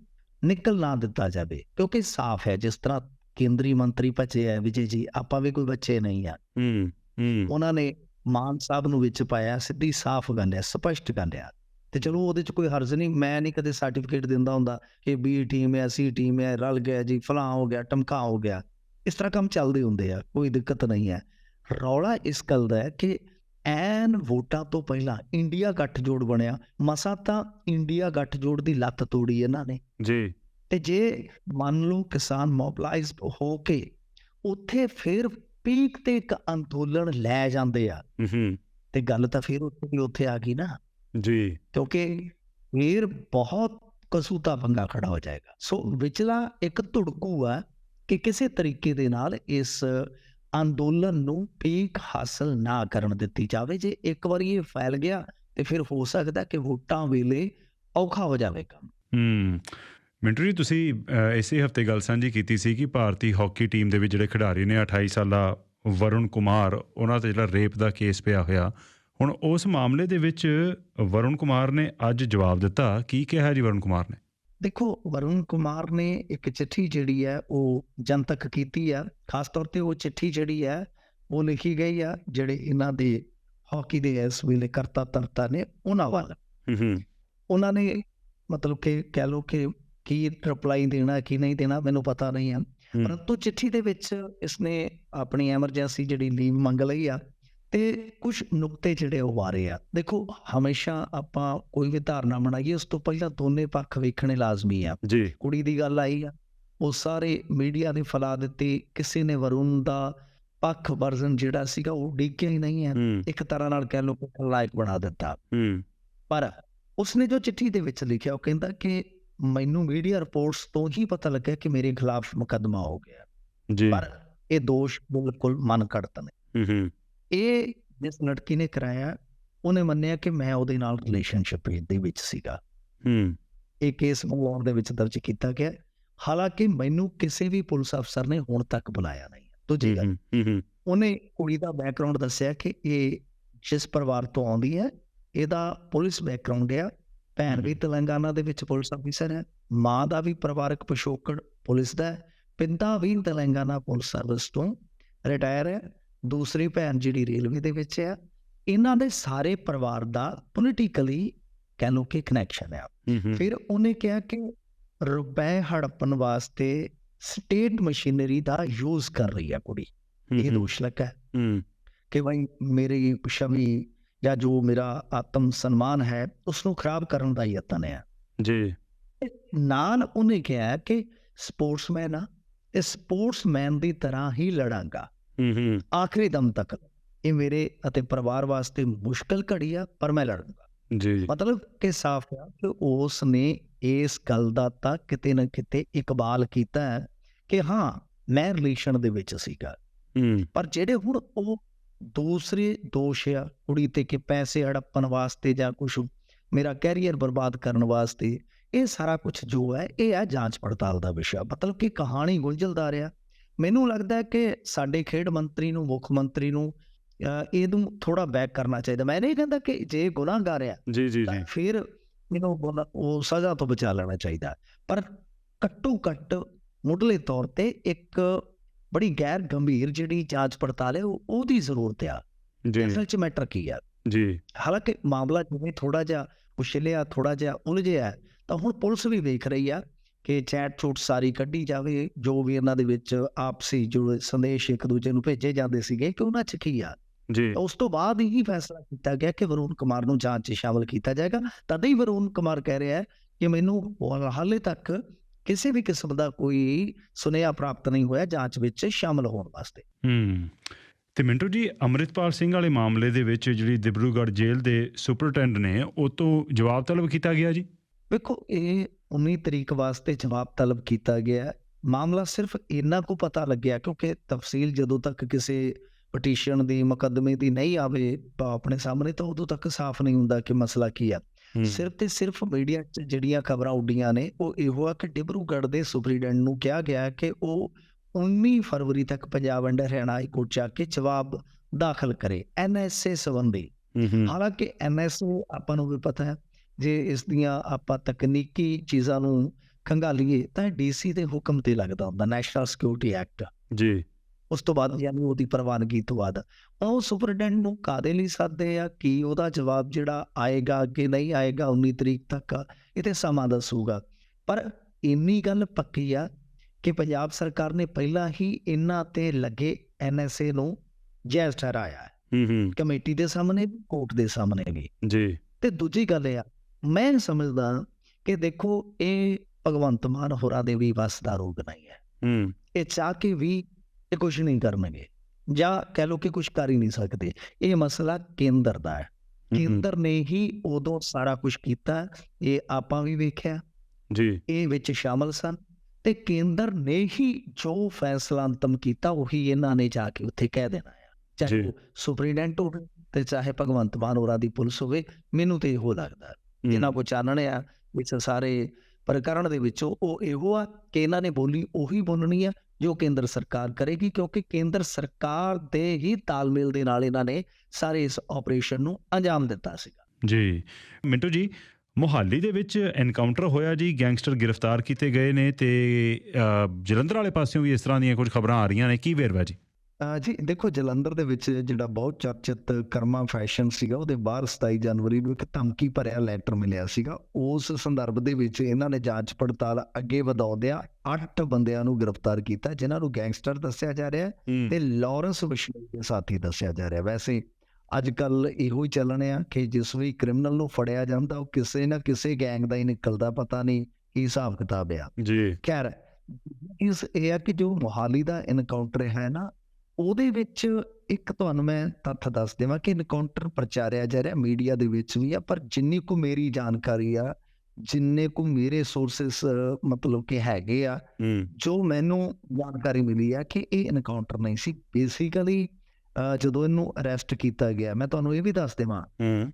ਨਿਕਲ ਨਾ ਦਿੱਤਾ ਜਾਵੇ ਕਿਉਂਕਿ ਸਾਫ਼ ਹੈ ਜਿਸ ਤਰ੍ਹਾਂ ਕੇਂਦਰੀ ਮੰਤਰੀ ਬਚੇ ਹੈ ਵਿਜੇ ਜੀ ਆਪਾਂ ਵੀ ਕੋਈ ਬੱਚੇ ਨਹੀਂ ਆ। ਹੂੰ ਹੂੰ। ਉਹਨਾਂ ਨੇ ਮਾਨ ਸਾਹਿਬ ਨੂੰ ਵਿੱਚ ਪਾਇਆ ਸਿੱਧੀ ਸਾਫ਼ ਗੱਲ ਹੈ ਸਪਸ਼ਟ ਗੱਲ ਹੈ ਤੇ ਚਲੋ ਉਹਦੇ ਚ ਕੋਈ ਹਰਜ਼ ਨਹੀਂ ਮੈਂ ਨਹੀਂ ਕਦੇ ਸਰਟੀਫਿਕੇਟ ਦਿੰਦਾ ਹੁੰਦਾ ਕਿ ਬੀ ਟੀਮ ਹੈ ਸੀ ਟੀਮ ਹੈ ਰਲ ਗਿਆ ਜੀ ਫਲਾਂ ਹੋ ਗਿਆ ਟਮਕਾ ਹੋ ਗਿਆ। ਇਸ ਤਰ੍ਹਾਂ ਕੰਮ ਚੱਲਦੇ ਹੁੰਦੇ ਆ ਕੋਈ ਦਿੱਕਤ ਨਹੀਂ ਹੈ। ਰੌਲਾ ਇਸ ਗੱਲ ਦਾ ਹੈ ਕਿ ਐਨ ਵੋਟਾਂ ਤੋਂ ਪਹਿਲਾਂ ਇੰਡੀਆ ਗੱਠਜੋੜ ਬਣਿਆ ਮਸਾ ਤਾਂ ਇੰਡੀਆ ਗੱਠਜੋੜ ਦੀ ਲੱਤ ਤੋੜੀ ਇਹਨਾਂ ਨੇ। ਜੀ। ਤੇ ਜੇ ਮੰਨ ਲਓ ਕਿਸਾਨ ਮੋਬਿਲਾਈਜ਼ ਹੋ ਕੇ ਉੱਥੇ ਫਿਰ ਪੀਕ ਤੇ ਇੱਕ ਅੰਦੋਲਨ ਲੈ ਜਾਂਦੇ ਆ। ਹੂੰ ਤੇ ਗੱਲ ਤਾਂ ਫਿਰ ਉੱਥੇ ਉੱਥੇ ਆ ਗਈ ਨਾ। ਜੀ। ਕਿਉਂਕਿ ਫਿਰ ਬਹੁਤ ਕਸੂਤਾ ਪੰਗਾ ਖੜਾ ਹੋ ਜਾਏਗਾ। ਸੋ ਵਿਚਲਾ ਇੱਕ ਧੁੜਕੂ ਆ ਕਿ ਕਿਸੇ ਤਰੀਕੇ ਦੇ ਨਾਲ ਇਸ ਅੰਦੋਲਨ ਨੂੰ ਪੀਕ ਹਾਸਲ ਨਾ ਕਰਨ ਦਿੱਤੀ ਜਾਵੇ। ਜੇ ਇੱਕ ਵਾਰੀ ਇਹ ਫੈਲ ਗਿਆ ਤੇ ਫਿਰ ਹੋ ਸਕਦਾ ਕਿ ਵੋਟਾਂ ਵੇਲੇ ਔਖਾ ਹੋ ਜਾਵੇਗਾ। ਹੂੰ। ਮਿੰਟੂ ਜੀ ਤੁਸੀਂ ਇਸੇ ਹਫ਼ਤੇ ਗੱਲ ਸਾਂਝੀ ਕੀਤੀ ਸੀ ਕਿ ਭਾਰਤੀ ਹਾਕੀ ਟੀਮ ਦੇ ਵਿੱਚ ਜਿਹੜੇ ਖਿਡਾਰੀ ਨੇ 28 ਸਾਲਾ ਵਰੁਣ ਕੁਮਾਰ ਉਹਨਾਂ ਤੇ ਜਿਹੜਾ ਰੇਪ ਦਾ ਕੇਸ ਪਿਆ ਹੋਇਆ ਹੁਣ ਉਸ ਮਾਮਲੇ ਦੇ ਵਿੱਚ ਵਰੁਣ ਕੁਮਾਰ ਨੇ ਅੱਜ ਜਵਾਬ ਦਿੱਤਾ। ਕੀ ਕਿਹਾ ਜੀ ਵਰੁਣ ਕੁਮਾਰ ਨੇ? ਦੇਖੋ ਵਰੁਣ ਕੁਮਾਰ ਨੇ ਇੱਕ ਚਿੱਠੀ ਜਿਹੜੀ ਹੈ ਉਹ ਜਨਤਕ ਕੀਤੀ ਆ ਖਾਸ ਤੌਰ ਤੇ ਉਹ ਚਿੱਠੀ ਜਿਹੜੀ ਹੈ ਉਹ ਲਿਖੀ ਗਈ ਆ ਜਿਹੜੇ ਇਹਨਾਂ ਦੇ ਹਾਕੀ ਦੇ ਇਸ ਵੇਲੇ ਕਰਤਾ ਧਰਤਾ ਨੇ ਉਹਨਾਂ ਵੱਲ। ਹੂੰ ਉਹਨਾਂ ਨੇ ਮਤਲਬ ਕਿ ਕਹਿ ਲੋ ਕਿ ਕੀ ਰਿਪਲਾਈ ਦੇਣਾ ਕੀ ਨਹੀਂ ਦੇਣਾ ਮੈਨੂੰ ਪਤਾ ਨਹੀਂ ਆ। ਹੂੰ। ਪਰੰਤੂ ਚਿੱਠੀ ਦੇ ਵਿੱਚ ਇਸਨੇ ਆਪਣੀ ਐਮਰਜੈਂਸੀ ਜਿਹੜੀ ਲੀਵ ਮੰਗ ਲਈ ਆ ਤੇ ਕੁਝ ਨੁਕਤੇ ਜਿਹੜੇ ਉਹ ਆ ਰਹੇ ਆ। ਦੇਖੋ ਹਮੇਸ਼ਾ ਆਪਾਂ ਕੋਈ ਵੀ ਧਾਰਨਾ ਬਣਾਈਏ ਉਸ ਤੋਂ ਪਹਿਲਾਂ ਦੋਨੇ ਪੱਖ ਵੇਖਣੇ ਲਾਜ਼ਮੀ ਆ। ਜੀ। ਕੁੜੀ ਦੀ ਗੱਲ ਆਈ ਆ ਉਹ ਸਾਰੇ ਮੀਡੀਆ ਨੇ ਫੈਲਾ ਦਿੱਤੀ ਕਿਸੇ ਨੇ ਵਰੁਣ ਦਾ ਪੱਖ ਵਰਜ਼ਨ ਜਿਹੜਾ ਸੀਗਾ ਉਹ ਡਿੱਗਿਆ ਹੀ ਨਹੀਂ ਹੈ। ਇੱਕ ਤਰ੍ਹਾਂ ਨਾਲ ਕਹਿ ਲਓ ਕਿ ਲਾਇਕ ਬਣਾ ਦਿੱਤਾ। ਹੂੰ। ਪਰ ਉਸਨੇ ਜੋ ਚਿੱਠੀ ਦੇ ਵਿੱਚ ਲਿਖਿਆ ਉਹ ਕਹਿੰਦਾ ਕਿ ਮੈਨੂੰ ਮੀਡੀਆ ਰਿਪੋਰਟਸ ਤੋਂ ਹੀ ਪਤਾ ਲੱਗਿਆ ਕਿ ਮੇਰੇ ਖਿਲਾਫ ਮੁਕੱਦਮਾ ਹੋ ਗਿਆ। ਜੀ। ਪਰ ਇਹ ਦੋਸ਼ ਬਿਲਕੁਲ ਮਨ ਘੜਤ ਨੇ। ਹੂੰ ਇਹ ਜਿਸ ਲੜਕੀ ਨੇ ਕਰਾਇਆ ਉਹਨੇ ਮੰਨਿਆ ਕਿ ਮੈਂ ਉਹਦੇ ਨਾਲ ਰਿਲੇਸ਼ਨਸ਼ਿਪ ਦੇ ਵਿੱਚ ਸੀਗਾ। ਹੂੰ। ਇਹ ਕੇਸ ਮੰਗਵਾਉਣ ਦੇ ਵਿੱਚ ਦਰਜ ਕੀਤਾ ਗਿਆ। ਹਾਲਾਂਕਿ ਮੈਨੂੰ ਕਿਸੇ ਵੀ ਪੁਲਿਸ ਅਫਸਰ ਨੇ ਹੁਣ ਤੱਕ ਬੁਲਾਇਆ ਨਹੀਂ। ਦੂਜੀ ਗੱਲ ਹੂੰ ਹੂੰ ਉਹਨੇ ਕੁੜੀ ਦਾ ਬੈਕਗ੍ਰਾਉਂਡ ਦੱਸਿਆ ਕਿ ਇਹ ਜਿਸ ਪਰਿਵਾਰ ਤੋਂ ਆਉਂਦੀ ਹੈ ਇਹਦਾ ਪੁਲਿਸ ਬੈਕਗ੍ਰਾਉਂਡ ਹੈ ਭੈਣ ਵੀ ਤੇਲੰਗਾਨਾ ਦੇ ਵਿੱਚ ਪੁਲਿਸ ਅਫਸਰ ਹੈ ਮਾਂ ਦਾ ਵੀ ਪਰਿਵਾਰਕ ਪਿਛੋਕੜ ਪੁਲਿਸ ਦਾ ਹੈ ਪਿੰਦਾ ਵੀ ਤੇਲੰਗਾਨਾ ਪੁਲਿਸ ਸਰਵਿਸ ਤੋਂ ਰਿਟਾਇਰ ਹੈ ਦੂਸਰੀ ਭੈਣ ਜਿਹੜੀ ਰੇਲਵੇ ਦੇ ਵਿੱਚ ਹੈ ਇਹਨਾਂ ਦੇ ਸਾਰੇ ਪਰਿਵਾਰ ਦਾ ਪੋਲੀਟੀਕਲੀ ਕਹਿ ਲਓ ਕਿ ਕਨੈਕਸ਼ਨ ਹੈ। ਫਿਰ ਉਹਨੇ ਕਿਹਾ ਕਿ ਰੁਪਏ ਹੜਪਣ ਵਾਸਤੇ ਸਟੇਟ ਮਸ਼ੀਨਰੀ ਦਾ ਯੂਜ਼ ਕਰ ਰਹੀ ਹੈ ਕੁੜੀ। ਇਹ ਦੋਸ਼ ਲੱਗਾ ਹੂੰ ਕਿ ਭਾਈ ਮੇਰੀ ਛਵੀ ਜਾਂ ਜੋ ਮੇਰਾ ਆਤਮ ਸਨਮਾਨ ਹੈ ਉਸ ਨੂੰ ਖਰਾਬ ਕਰਨ ਦਾ ਯਤਨ ਹੈ। ਜੀ। ਨਾਲ ਉਹਨੇ ਕਿਹਾ ਕਿ ਸਪੋਰਟਸਮੈਨ ਆ ਤੇ ਸਪੋਰਟਸਮੈਨ ਦੀ ਤਰ੍ਹਾਂ ਹੀ ਲੜਾਂਗਾ। ਹੂੰ ਹੂੰ। ਆਖਰੀ ਦਮ ਤੱਕ ਇਹ ਮੇਰੇ ਅਤੇ ਪਰਿਵਾਰ ਵਾਸਤੇ ਮੁਸ਼ਕਲ ਘੜੀ ਆ ਪਰ ਮੈਂ ਲੜੂੰਗਾ। ਜੀ ਜੀ। ਮਤਲਬ ਕਿ ਸਾਫ਼ ਹੈ ਕਿ ਉਸ ਨੇ ਇਸ ਗੱਲ ਦਾ ਤਾਂ ਕਿਤੇ ਨਾ ਕਿਤੇ ਇਕਬਾਲ ਕੀਤਾ ਹੈ ਕਿ ਹਾਂ ਮੈਂ ਰਿਲੇਸ਼ਨ ਦੇ ਵਿੱਚ ਸੀਗਾ। ਹੂੰ। ਪਰ ਜਿਹੜੇ ਹੁਣ ਉਹ ਦੂਸਰੇ ਦੋਸ਼ ਆ ਕੁੜੀ ਤੇ ਕਿ ਪੈਸੇ ਹੜੱਪਣ ਵਾਸਤੇ ਜਾਂ ਕੁਝ ਮੇਰਾ ਕੈਰੀਅਰ ਬਰਬਾਦ ਕਰਨ ਵਾਸਤੇ। ਇਹ ਸਾਰਾ ਕੁਝ ਜੋ ਹੈ ਇਹ ਹੈ ਜਾਂਚ ਪੜਤਾਲ ਦਾ ਵਿਸ਼ਾ। ਮਤਲਬ ਕਿ ਕਹਾਣੀ ਗੁੰਝਲਦਾਰ ਆ। ਮੈਨੂੰ ਲੱਗਦਾ ਕਿ ਸਾਡੇ ਖੇਡ ਮੰਤਰੀ ਨੂੰ ਮੁੱਖ ਮੰਤਰੀ ਨੂੰ ਇਹਨੂੰ ਥੋੜਾ ਬੈਕ ਕਰਨਾ ਚਾਹੀਦਾ। ਮੈਂ ਨਹੀਂ ਕਹਿੰਦਾ ਕਿ ਜੇ ਗੁਨਾਹਗਾਰ ਆ ਜੀ ਜੀ ਜੀ। ਫਿਰ ਇਹਨੂੰ ਬੋਲਾ- ਉਹ ਸਜ਼ਾ ਤੋਂ ਬਚਾ ਲੈਣਾ ਚਾਹੀਦਾ। ਪਰ ਘੱਟੋ ਘੱਟ ਮੁੱਢਲੇ ਤੌਰ ਤੇ ਇੱਕ ਬੜੀ ਗੈਰ ਗੰਭੀਰ ਜਿਹੜੀ ਜਾਂਚ ਪੜਤਾਲ ਹੈ ਉਹ- ਉਹਦੀ ਜ਼ਰੂਰਤ ਆ। ਜੀ। ਅਸਲ 'ਚ ਮੈਟਰ ਕੀ ਆ? ਜੀ। ਹਾਲਾਂਕਿ ਮਾਮਲਾ ਜਿਵੇਂ ਥੋੜਾ ਜਿਹਾ ਉਛਲਿਆ ਥੋੜਾ ਜਿਹਾ ਉਲਝਿਆ ਹੈ, ਤਾਂ ਹੁਣ ਪੁਲਿਸ ਵੀ ਵੇਖ ਰਹੀ ਆ ਕਿ ਚੈਟ ਚੂਟ ਸਾਰੀ ਕੱਢੀ ਜਾਵੇ ਜੋ ਵੀ ਇਹਨਾਂ ਦੇ ਵਿੱਚ ਆਪਸੀ ਜੋ ਸੰਦੇਸ਼ ਇੱਕ ਦੂਜੇ ਨੂੰ ਭੇਜੇ ਜਾਂਦੇ ਸੀਗੇ ਕਿ ਉਹਨਾਂ 'ਚ ਕੀ ਆ? ਜੀ। ਉਸ ਤੋਂ ਬਾਅਦ ਹੀ ਫੈਸਲਾ ਕੀਤਾ ਗਿਆ ਕਿ ਵਰੁਣ ਕੁਮਾਰ ਨੂੰ ਜਾਂਚ 'ਚ ਸ਼ਾਮਲ ਕੀਤਾ ਜਾਏਗਾ। ਤਦ ਹੀ ਵਰੁਣ ਕੁਮਾਰ ਕਹਿ ਰਿਹਾ ਹੈ ਕਿ ਮੈਨੂੰ ਹਾਲੇ ਤੱਕ ਕਿਸੇ ਵੀ ਕਿਸਮ ਦਾ ਕੋਈ ਸੁਨੇਹਾ ਪ੍ਰਾਪਤ ਨਹੀਂ ਹੋਇਆ ਜਾਂਚ ਵਿੱਚ ਸ਼ਾਮਲ ਹੋਣ ਵਾਸਤੇ। ਹੂੰ। ਤੇ ਮਿੰਟੂ ਜੀ ਅੰਮ੍ਰਿਤਪਾਲ ਸਿੰਘ ਵਾਲੇ ਮਾਮਲੇ ਦੇ ਵਿੱਚ ਜਿਹੜੀ ਦਿਬਰੂਗੜ੍ਹ ਜੇਲ੍ਹ ਦੇ ਸੁਪਰਟੈਂਡ ਨੇ ਉਹ ਤੋਂ ਜਵਾਬ ਤਲਬ ਕੀਤਾ ਗਿਆ ਜੀ? ਵੇਖੋ ਇਹ 19 ਤਰੀਕ ਵਾਸਤੇ ਜਵਾਬ ਤਲਬ ਕੀਤਾ ਗਿਆ। ਮਾਮਲਾ ਸਿਰਫ ਇੰਨਾ ਕੁ ਪਤਾ ਲੱਗਿਆ ਕਿਉਂਕਿ ਤਫਸੀਲ ਜਦੋਂ ਤੱਕ ਕਿਸੇ ਪਟੀਸ਼ਨ ਦੀ ਮੁਕੱਦਮੇ ਦੀ ਨਹੀਂ ਆਵੇ ਆਪਣੇ ਸਾਹਮਣੇ ਤਾਂ ਉਦੋਂ ਤੱਕ ਸਾਫ਼ ਨਹੀਂ ਹੁੰਦਾ ਕਿ ਮਸਲਾ ਕੀ ਆ। ਹੂੰ, ਸਿਰਫ ਤੇ ਸਿਰਫ ਮੀਡੀਆ 'ਚ ਜਿਹੜੀਆਂ ਖਬਰਾਂ ਉੱਡੀਆਂ ਨੇ ਉਹ ਇਹੋ ਆ ਕਿ ਡਿਬਰੂਗੜ੍ਹ ਦੇ ਸੁਪਰੀਡੈਂਟ ਨੂੰ ਕਿਹਾ ਗਿਆ ਕਿ ਉਹ 19 ਫਰਵਰੀ ਤੱਕ Punjab and Haryana high court ਆ ਕੇ ਜਵਾਬ ਦਾਖਲ ਕਰੇ ਐਨਐਸਏ ਸੰਬੰਧੀ। ਹਾਲਾਂਕਿ ਐਨਐਸਓ ਆਪਾਂ ਨੂੰ ਵੀ ਪਤਾ ਹੈ ਜੇ ਇਸ ਦੀਆਂ ਆਪਾਂ ਤਕਨੀਕੀ ਚੀਜ਼ਾਂ ਨੂੰ ਖੰਗਾਲੀਏ ਤਾਂ ਡੀਸੀ ਦੇ ਹੁਕਮ ਤੇ ਲੱਗਦਾ ਹੁੰਦਾ ਨੈਸ਼ਨਲ ਸਿਕਿਉਰਿਟੀ ਐਕਟ। ਜੀ। ਉਸ ਤੋਂ ਬਾਅਦ ਯਾਨੀ ਉਹਦੀ ਪ੍ਰਵਾਨਗੀ ਤੋਂ ਬਾਅਦ ਉਹ ਸੁਪਰਡੈਂਟ ਨੂੰ ਕਾਦੇ ਲਈ ਸੱਦਦੇ ਆ? ਕੀ ਉਹਦਾ ਜਵਾਬ ਜਿਹੜਾ ਆਏਗਾ ਕਿ ਨਹੀਂ ਆਏਗਾ 19 ਤਰੀਕ ਤੱਕ ਇਹ ਤੇ ਸਮਾਂ ਦੱਸੂਗਾ। ਪਰ ਇੰਨੀ ਗੱਲ ਪੱਕੀ ਆ ਕਿ ਪੰਜਾਬ ਸਰਕਾਰ ਨੇ ਪਹਿਲਾਂ ਹੀ ਇਹਨਾਂ ਤੇ ਲੱਗੇ ਐਨਐਸਏ ਨੂੰ ਜਾਇਜ਼ ਠਹਿਰਾਇਆ ਹੈ ਹੂੰ। ਕਮੇਟੀ ਦੇ ਸਾਹਮਣੇ ਕੋਰਟ ਦੇ ਸਾਹਮਣੇ ਵੀ। ਜੀ। ਤੇ ਦੂਜੀ ਗੱਲ ਇਹ ਆ ਮੈਂ ਸਮਝਦਾ ਕਿ ਦੇਖੋ ਇਹ ਭਗਵੰਤ ਮਾਨ ਹੋਰਾਂ ਦੇ ਵੀ ਵੱਸ ਦਾ ਰੋਗ ਨਹੀਂ ਹੈ। ਹੂੰ। ਇਹ ਚਾਹ ਕੇ ਵੀ ਇਹ ਕੁਝ ਨਹੀਂ ਕਰਨਗੇ ਜਾਂ ਕਹਿ ਲੋ ਕਿ ਕੁਝ ਕਰ ਹੀ ਨਹੀਂ ਸਕਦੇ। ਇਹ ਮਸਲਾ ਕੇਂਦਰ ਦਾ ਹੈ। ਕੇਂਦਰ ਨੇ ਹੀ ਉਦੋਂ ਸਾਰਾ ਕੁਝ ਕੀਤਾ ਇਹ ਆਪਾਂ ਵੀ ਵੇਖਿਆ। ਜੀ। ਇਹ ਵਿੱਚ ਸ਼ਾਮਲ ਸਨ ਤੇ ਕੇਂਦਰ ਨੇ ਹੀ ਜੋ ਫੈਸਲਾ ਅੰਤਮ ਕੀਤਾ ਉਹੀ ਇਹਨਾਂ ਨੇ ਜਾ ਕੇ ਉੱਥੇ ਕਹਿ ਦੇਣਾ ਹੈ। ਚਾਹੇ ਸੁਪਰੀਡੈਂਟ ਹੋਵੇ ਤੇ ਚਾਹੇ ਭਗਵੰਤ ਮਾਨ ਹੋਰਾਂ ਦੀ ਪੁਲਿਸ ਹੋਵੇ ਮੈਨੂੰ ਤੇ ਇਹੋ ਲੱਗਦਾ। ਜਿਨ੍ਹਾਂ ਕੋ ਚਾਨਣ ਆ ਵਿੱਚ ਸਾਰੇ ਪ੍ਰਕਰਣ ਦੇ ਵਿੱਚੋਂ ਉਹ ਇਹੋ ਆ ਕਿ ਇਹਨਾਂ ਨੇ ਬੋਲੀ ਉਹੀ ਬੋਲਣੀ ਆ। ਜੋ ਕੇਂਦਰ ਸਰਕਾਰ ਕਰੇਗੀ, ਕਿਉਂਕਿ ਕੇਂਦਰ ਸਰਕਾਰ ਦੇ ਹੀ ਤਾਲਮੇਲ ਦੇ ਨਾਲ ਇਹਨਾਂ ਨੇ ਸਾਰੇ ਇਸ ਆਪਰੇਸ਼ਨ ਨੂੰ ਅੰਜਾਮ ਦਿੱਤਾ ਸੀਗਾ। ਜੀ। ਮਿੰਟੂ ਜੀ, ਮੋਹਾਲੀ ਦੇ ਵਿੱਚ ਐਨਕਾਊਂਟਰ ਹੋਇਆ ਜੀ ਗੈਂਗਸਟਰ ਗ੍ਰਿਫਤਾਰ ਕੀਤੇ ਗਏ ਨੇ ਤੇ ਜਲੰਧਰ ਵਾਲੇ ਪਾਸਿਓਂ ਵੀ ਇਸ ਤਰ੍ਹਾਂ ਦੀਆਂ ਕੁਝ ਖਬਰਾਂ ਆ ਰਹੀਆਂ ਨੇ, ਕੀ ਵੇਰਵਾ ਜੀ? ਜੀ ਦੇਖੋ ਜਲੰਧਰ ਦੇ ਵਿੱਚ ਜਿਹੜਾ ਬਹੁਤ ਚਰਚਿਤ ਕਰਮਾ ਫੈਸ਼ਨ ਸੀਗਾ ਉਹਦੇ ਬਾਹਰ 27 ਜਨਵਰੀ ਨੂੰ ਇੱਕ ਧਮਕੀ ਭਰਿਆ ਲੈਟਰ ਮਿਲਿਆ ਸੀਗਾ। ਉਸ ਸੰਦਰਭ ਦੇ ਵਿੱਚ ਇਹਨਾਂ ਨੇ ਜਾਂਚ ਪੜਤਾਲ ਅੱਗੇ ਵਧਾਉਂਦਿਆਂ 8 ਬੰਦਿਆਂ ਨੂੰ ਗ੍ਰਿਫਤਾਰ ਕੀਤਾ ਜਿਨ੍ਹਾਂ ਨੂੰ ਗੈਂਗਸਟਰ ਦੱਸਿਆ ਜਾ ਰਿਹਾ ਤੇ ਲਾਰੈਂਸ ਬਿਸ਼ਨੋਈ ਦੇ ਸਾਥੀ ਦੱਸਿਆ ਜਾ ਰਿਹਾ ਵੈਸੇ ਅੱਜ ਕੱਲ ਇਹੋ ਹੀ ਚੱਲਣ ਆ ਕਿ ਜਿਸ ਵੀ ਕ੍ਰਿਮੀਨਲ ਨੂੰ ਫੜਿਆ ਜਾਂਦਾ ਉਹ ਕਿਸੇ ਨਾ ਕਿਸੇ ਗੈਂਗ ਦਾ ਹੀ ਨਿਕਲਦਾ ਪਤਾ ਨਹੀਂ ਕੀ ਹਿਸਾਬ ਕਿਤਾਬ ਆ। ਜੀ। ਖੈਰ ਇਸ ਇਹ ਆ ਕਿ ਜੋ ਮੋਹਾਲੀ ਦਾ ਇਨਕਾਊਂਟਰ ਹੈ ਨਾ ਉਹਦੇ ਵਿੱਚ ਇੱਕ ਤੁਹਾਨੂੰ ਮੈਂ ਤੱਥ ਦੱਸ ਦੇਵਾਂ ਕਿ ਇਨਕਾਊਂਟਰ ਪ੍ਰਚਾਰਿਆ ਜਾ ਰਿਹਾ ਮੀਡੀਆ ਦੇ ਵਿੱਚ ਵੀ ਆ ਪਰ ਜਿੰਨੀ ਕੁ ਮੇਰੀ ਜਾਣਕਾਰੀ ਆ ਜਿੰਨੇ ਕੁ ਮੇਰੇ ਸੋਰਸਸ ਮਤਲਬ ਕਿ ਹੈਗੇ ਆ ਜੋ ਮੈਨੂੰ ਜਾਣਕਾਰੀ ਮਿਲੀ ਹੈ ਕਿ ਇਹ ਐਨਕਾਊਂਟਰ ਨਹੀਂ ਸੀ। ਬੇਸਿਕਲੀ ਜਦੋਂ ਇਹਨੂੰ ਅਰੈਸਟ ਕੀਤਾ ਗਿਆ ਮੈਂ ਤੁਹਾਨੂੰ ਇਹ ਵੀ ਦੱਸ ਦੇਵਾਂ ਹੂੰ।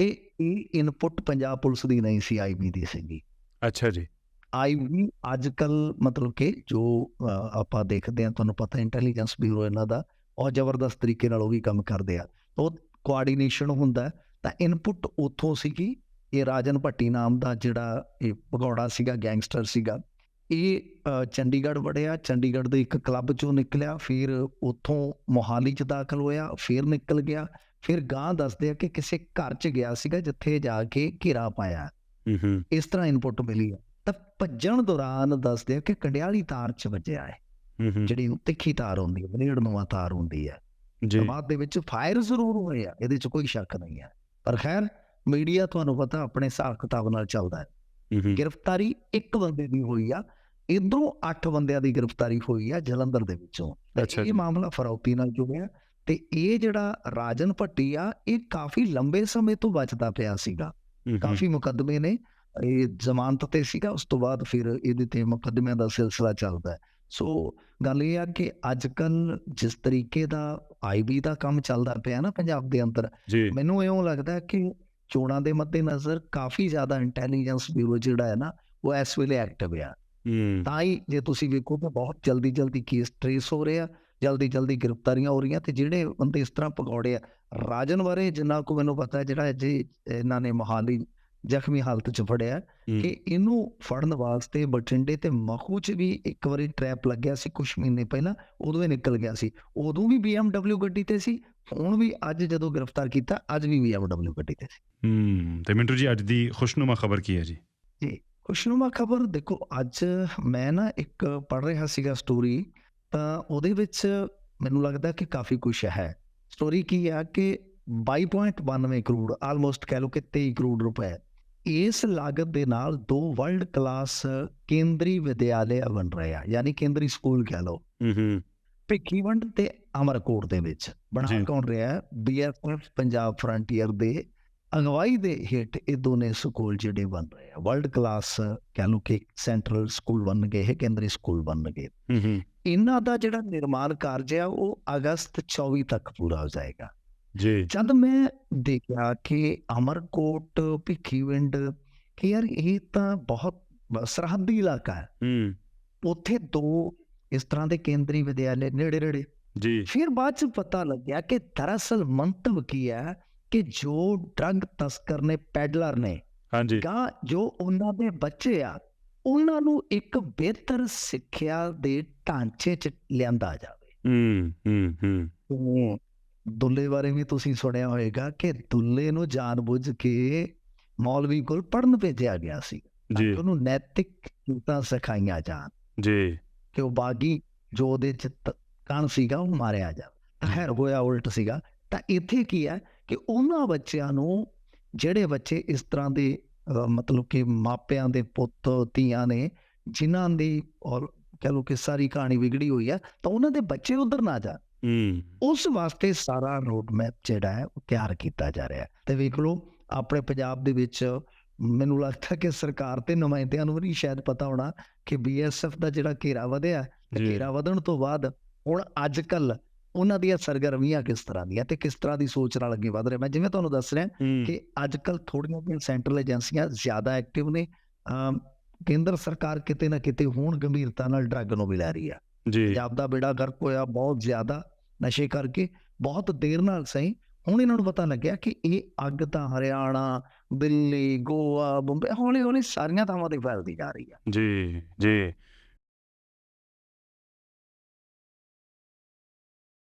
ਇਹ ਇਹ ਇਨਪੁਟ ਪੰਜਾਬ ਪੁਲਿਸ ਦੀ ਨਹੀਂ ਸੀ ਆਈਬੀ ਦੀ ਸੀਗੀ। ਅੱਛਾ ਜੀ। ਆਈਬੀ ਅੱਜ ਕੱਲ ਮਤਲਬ ਕਿ ਜੋ ਆਪਾਂ ਦੇਖਦੇ ਹਾਂ ਤੁਹਾਨੂੰ ਪਤਾ ਇੰਟੈਲੀਜੈਂਸ ਬਿਊਰੋ ਇਹਨਾਂ ਦਾ ਔਰ ਜ਼ਬਰਦਸਤ ਤਰੀਕੇ ਨਾਲ ਉਹ ਵੀ ਕੰਮ ਕਰਦੇ ਆ। ਉਹ ਕੋਆਰਡੀਨੇਸ਼ਨ ਹੁੰਦਾ ਤਾਂ ਇਨਪੁਟ ਉੱਥੋਂ ਸੀਗੀ ਇਹ ਰਾਜਨ ਭੱਟੀ ਨਾਮ ਦਾ ਜਿਹੜਾ ਇਹ ਭਗੌੜਾ ਸੀਗਾ ਗੈਂਗਸਟਰ ਸੀਗਾ। ਇਹ ਚੰਡੀਗੜ੍ਹ ਵੜਿਆ ਚੰਡੀਗੜ੍ਹ ਦੇ ਇੱਕ ਕਲੱਬ ਚੋਂ ਨਿਕਲਿਆ ਫਿਰ ਉੱਥੋਂ ਮੋਹਾਲੀ ਚ ਦਾਖਲ ਹੋਇਆ ਫਿਰ ਨਿਕਲ ਗਿਆ। ਫਿਰ ਗਾਂ ਦੱਸਦੇ ਆ ਕਿ ਕਿਸੇ ਘਰ ਚ ਗਿਆ ਸੀਗਾ ਜਿੱਥੇ ਜਾ ਕੇ ਘੇਰਾ ਪਾਇਆ। ਹੂੰ ਹੂੰ। ਇਸ ਤਰ੍ਹਾਂ ਇਨਪੁਟ ਮਿਲੀ ਹੈ ਤਾਂ ਭੱਜਣ ਦੌਰਾਨ ਦੱਸਦੇ ਆ ਕਿ ਕੰਡਿਆਲੀ ਤਾਰ ਚ ਵੱਜਿਆ ਹੈ। ਜਿਹੜੀ ਤਿੱਖੀ ਤਾਰ ਹੁੰਦੀ ਹੈ ਬਲੇਡ ਨੂੰਆ ਤਾਰ ਹੁੰਦੀ ਹੈ। ਜੀ। ਬਾਅਦ ਦੇ ਵਿੱਚ ਫਾਇਰ ਜ਼ਰੂਰ ਹੋਏ ਆ ਇਹਦੇ 'ਚ ਕੋਈ ਸ਼ੱਕ ਨਹੀਂ ਹੈ। ਪਰ ਖੈਰ ਮੀਡੀਆ ਤੁਹਾਨੂੰ ਪਤਾ ਆਪਣੇ ਹਿਸਾਬ ਕਿਤਾਬ ਨਾਲ ਚੱਲਦਾ ਹੈ। ਗ੍ਰਿਫਤਾਰੀ ਇੱਕ ਬੰਦੇ ਦੀ ਹੋਈ ਆ ਇਧਰੋਂ 8 ਬੰਦਿਆਂ ਦੀ ਗ੍ਰਿਫਤਾਰੀ ਹੋਈ ਆ ਜਲੰਧਰ ਦੇ ਵਿੱਚੋਂ। ਇਹ ਮਾਮਲਾ ਫਰੌਤੀ ਨਾਲ ਜੁੜਿਆ ਤੇ ਇਹ ਜਿਹੜਾ ਰਾਜਨ ਭੱਟੀ ਆ ਇਹ ਕਾਫੀ ਲੰਬੇ ਸਮੇਂ ਤੋਂ ਬਚਦਾ ਪਿਆ ਸੀਗਾ। ਕਾਫੀ ਮੁਕੱਦਮੇ ਨੇ। ਇਹ ਜ਼ਮਾਨਤ ਤੇ ਸੀਗਾ ਉਸ ਤੋਂ ਬਾਅਦ ਫਿਰ ਇਹਦੇ ਤੇ ਮੁਕੱਦਮਿਆਂ ਦਾ ਸਿਲਸਿਲਾ ਚੱਲਦਾ ਹੈ। ਸੋ ਗੱਲ ਇਹ ਆ ਕਿ ਅੱਜ ਕੱਲ ਜਿਸ ਤਰੀਕੇ ਦਾ ਆਈਬੀ ਦਾ ਕੰਮ ਚੱਲਦਾ ਪਿਆ ਨਾ ਪੰਜਾਬ ਦੇ ਅੰਦਰ ਮੈਨੂੰ ਇਉਂ ਲੱਗਦਾ ਕਿ ਚੋਣਾਂ ਦੇ ਮੱਦੇਨਜ਼ਰ ਕਾਫੀ ਜ਼ਿਆਦਾ ਇੰਟੈਲੀਜੈਂਸ ਬਿਊਰੋ ਜਿਹੜਾ ਹੈ ਨਾ ਉਹ ਇਸ ਵੇਲੇ ਐਕਟਿਵ ਆ। ਤਾਂ ਹੀ ਜੇ ਤੁਸੀਂ ਵੇਖੋ ਤਾਂ ਬਹੁਤ ਜਲਦੀ ਜਲਦੀ ਕੇਸ ਟ੍ਰੇਸ ਹੋ ਰਹੇ ਜਲਦੀ ਜਲਦੀ ਗ੍ਰਿਫਤਾਰੀਆਂ ਹੋ ਰਹੀਆਂ ਤੇ ਜਿਹੜੇ ਬੰਦੇ ਇਸ ਤਰ੍ਹਾਂ ਪਕੌੜੇ ਆ ਰਾਜਨ ਬਾਰੇ ਜਿੰਨਾ ਕੁ ਮੈਨੂੰ ਪਤਾ ਜਿਹੜਾ ਜੇ ਇਹਨਾਂ ਨੇ ਮੋਹਾਲੀ ਜ਼ਖਮੀ ਹਾਲਤ 'ਚ ਫੜਿਆ ਕਿ ਇਹਨੂੰ ਫੜਨ ਵਾਸਤੇ ਬਠਿੰਡੇ ਤੇ ਮਖੂ 'ਚ ਵੀ ਇੱਕ ਵਾਰੀ ਟ੍ਰੈਪ ਲੱਗਿਆ ਸੀ ਕੁਝ ਮਹੀਨੇ ਪਹਿਲਾਂ ਉਦੋਂ ਹੀ ਨਿਕਲ ਗਿਆ ਸੀ। ਉਦੋਂ ਵੀ BMW ਗੱਡੀ ਤੇ ਸੀ ਹੁਣ ਵੀ ਅੱਜ ਜਦੋਂ ਗ੍ਰਿਫਤਾਰ ਕੀਤਾ ਅੱਜ ਵੀ BMW ਗੱਡੀ ਤੇ ਸੀ। ਹੂੰ ਤੇ ਮਿੰਟੂ ਜੀ ਅੱਜ ਦੀ ਖੁਸ਼ਨੁਮਾ ਖਬਰ ਕੀ ਹੈ ਜੀ? ਖੁਸ਼ਨੁਮਾ ਖਬਰ ਦੇਖੋ ਅੱਜ ਮੈਂ ਨਾ ਇੱਕ ਪੜ ਰਿਹਾ ਸੀਗਾ ਸਟੋਰੀ ਤਾਂ ਉਹਦੇ ਵਿੱਚ ਮੈਨੂੰ ਲੱਗਦਾ ਕਿ ਕਾਫੀ ਕੁਝ ਹੈ। ਸਟੋਰੀ ਕੀ ਆ ਕਿ 22.92 ਕਰੋੜ ਆਲਮੋਸਟ ਕਹਿ ਲਓ ਕਿ 23 ਕਰੋੜ ਰੁਪਏ ਇਸ ਲਾਗਤ ਦੇ ਨਾਲ ਦੋ ਵਰਲਡ ਕਲਾਸ ਕੇਂਦਰੀ ਵਿਦਿਆਲੇ ਬਣ ਰਹੇ ਆ ਯਾਨੀ ਕੇਂਦਰੀ ਸਕੂਲ ਕਹਿ ਲਓ। ਹੂੰ ਹੂੰ। ਭਿੱਖੀਵੰਡ ਤੇ ਅਮਰਕੋਟ ਦੇ ਵਿੱਚ ਬਣਾ। ਕੌਣ ਰਿਹਾ? ਬੀਐਫਐਫ ਪੰਜਾਬ ਫਰੰਟੀਅਰ ਦੇ ਅਗਵਾਈ ਦੇ ਹੇਠ ਇਹ ਦੋਨੇ ਸਕੂਲ ਜਿਹੜੇ ਬਣ ਰਹੇ ਆ। ਵਰਲਡ ਕਲਾਸ ਕਹਿ ਲਓ ਕਿ ਸੈਂਟਰਲ ਸਕੂਲ ਬਣ ਗਏ ਹੈ ਕੇਂਦਰੀ ਸਕੂਲ ਬਣ ਗਏ ਹੂੰ ਹੂੰ। ਇਹਨਾਂ ਦਾ ਜਿਹੜਾ ਨਿਰਮਾਣ ਕਾਰਜ ਆ ਉਹ ਅਗਸਤ 24 ਤੱਕ ਪੂਰਾ ਹੋ ਜਾਏਗਾ। ਜੀ। ਜਦ ਮੈਂ ਦੇਖਿਆ ਕਿ ਅਮਰਕੋਟ ਭਿੱਖੀਵਿੰਡ ਕਿ ਯਾਰ ਇਹ ਤਾਂ ਬਹੁਤ ਸਰਹੱਦੀ ਇਲਾਕਾ ਹੈ। ਹੂੰ। ਉੱਥੇ ਦੋ ਇਸ ਤਰ੍ਹਾਂ ਦੇ ਕੇਂਦਰੀ ਵਿਦਿਆਲੇ ਨੇੜੇ ਨੇੜੇ। ਜੀ। ਫਿਰ ਬਾਅਦ ਚ ਪਤਾ ਲੱਗਿਆ ਕਿ ਦਰਅਸਲ ਮੰਤਵ ਕੀ ਹੈ ਕਿ ਜੋ ਡਰੱਗ ਤਸਕਰ ਨੇ ਪੈਡਲਰ ਨੇ ਹਾਂਜੀ। ਕਾ ਜੋ ਉਹਨਾਂ ਦੇ ਬੱਚੇ ਆ ਉਹਨਾਂ ਨੂੰ ਇੱਕ ਬਿਹਤਰ ਸਿੱਖਿਆ ਦੇ ਢਾਂਚੇ 'ਚ ਲਿਆਂਦਾ ਜਾਵੇ। ਹੂੰ ਹੂੰ। ਹੂੰ। ਦੁੱਲੇ ਬਾਰੇ ਵੀ ਤੁਸੀਂ ਸੁਣਿਆ ਹੋਵੇਗਾ ਕਿ ਦੁੱਲੇ ਨੂੰ ਜਾਣਬੁੱਝ ਕੇ ਮੌਲਵੀ ਕੋਲ ਪੜਨ ਭੇਜਿਆ ਗਿਆ ਸੀ ਜੀ। ਉਹਨੂੰ ਨੈਤਿਕ ਕੀਮਤਾਂ ਸਿਖਾਈਆਂ ਜਾਣ। ਜੀ। ਕਿ ਉਹ ਬਾਗੀ ਜੋ ਉਹਦੇ ਚ ਕਣ ਸੀਗਾ ਉਹ ਮਾਰਿਆ ਜਾ ਖੈਰ ਹੋਇਆ ਉਲਟ ਸੀਗਾ। ਤਾਂ ਇੱਥੇ ਕੀ ਹੈ ਕਿ ਉਹਨਾਂ ਬੱਚਿਆਂ ਨੂੰ ਜਿਹੜੇ ਬੱਚੇ ਇਸ ਤਰ੍ਹਾਂ ਦੇ ਮਤਲਬ ਕਿ ਮਾਪਿਆਂ ਦੇ ਪੁੱਤ ਧੀਆਂ ਨੇ ਜਿਨ੍ਹਾਂ ਦੀ ਔਰ ਕਹ ਲਓ ਕਿ ਸਾਰੀ ਕਹਾਣੀ ਵਿਗੜੀ ਹੋਈ ਹੈ ਤਾਂ ਉਹਨਾਂ ਦੇ ਬੱਚੇ ਉਧਰ ਨਾ ਜਾਣ। ਹੂੰ ਉਸ ਵਾਸਤੇ ਸਾਰਾ ਰੋਡ ਮੈਪ ਜਿਹੜਾ ਹੈ ਉਹ ਤਿਆਰ ਕੀਤਾ ਜਾ ਰਿਹਾ ਹੈ। ਤੇ ਵੇਖ ਲਓ ਆਪਣੇ ਪੰਜਾਬ ਦੇ ਵਿੱਚ ਮੈਨੂੰ ਲੱਗਦਾ ਕਿ ਸਰਕਾਰ ਤੇ ਨੁਮਾਇੰਦਿਆਂ ਨੂੰ ਵੀ ਸ਼ਾਇਦ ਪਤਾ ਹੋਣਾ ਕਿ ਬੀਐਸਐਫ ਦਾ ਜਿਹੜਾ ਘੇਰਾ ਵਧਿਆ ਘੇਰਾ ਵਧਣ ਤੋਂ ਬਾਅਦ ਹੁਣ ਅੱਜ ਕੱਲ ਉਹਨਾਂ ਦੀਆਂ ਸਰਗਰਮੀਆਂ ਕਿਸ ਤਰ੍ਹਾਂ ਦੀਆਂ ਤੇ ਕਿਸ ਤਰ੍ਹਾਂ ਦੀ ਸੋਚ ਨਾਲ ਅੱਗੇ ਵਧ ਰਹੇ। ਮੈਂ ਜਿਵੇਂ ਤੁਹਾਨੂੰ ਦੱਸ ਰਿਹਾ ਕਿ ਅੱਜ ਕੱਲ ਥੋੜੀਆਂ ਜਿਹੀਆਂ ਸੈਂਟਰਲ ਏਜੰਸੀਆਂ ਜ਼ਿਆਦਾ ਐਕਟਿਵ ਨੇ। ਕੇਂਦਰ ਸਰਕਾਰ ਕਿਤੇ ਨਾ ਕਿਤੇ ਹੁਣ ਗੰਭੀਰਤਾ ਨਾਲ ਡਰੱਗ ਨੂੰ ਵੀ ਲੈ ਰਹੀ ਆ। ਜੀ। ਪੰਜਾਬ ਦਾ ਬੇੜਾ ਗਰਕ ਹੋਇਆ ਬਹੁਤ ਜ਼ਿਆਦਾ ਨਸ਼ੇ ਕਰਕੇ ਬਹੁਤ ਦੇਰ ਨਾਲ ਸਹੀ। ਹੁਣ ਇਹਨਾਂ ਨੂੰ ਪਤਾ ਲੱਗਿਆ ਕਿ ਇਹ ਅੱਗ ਤਾਂ ਹਰਿਆਣਾ ਦਿੱਲੀ ਗੋਆ ਬੰਬੇ ਹੌਲੀ ਹੌਲੀ ਸਾਰੀਆਂ ਥਾਵਾਂ ਤੇ ਫੈਲਦੀ ਜਾ ਰਹੀ ਆ। ਜੀ ਜੀ।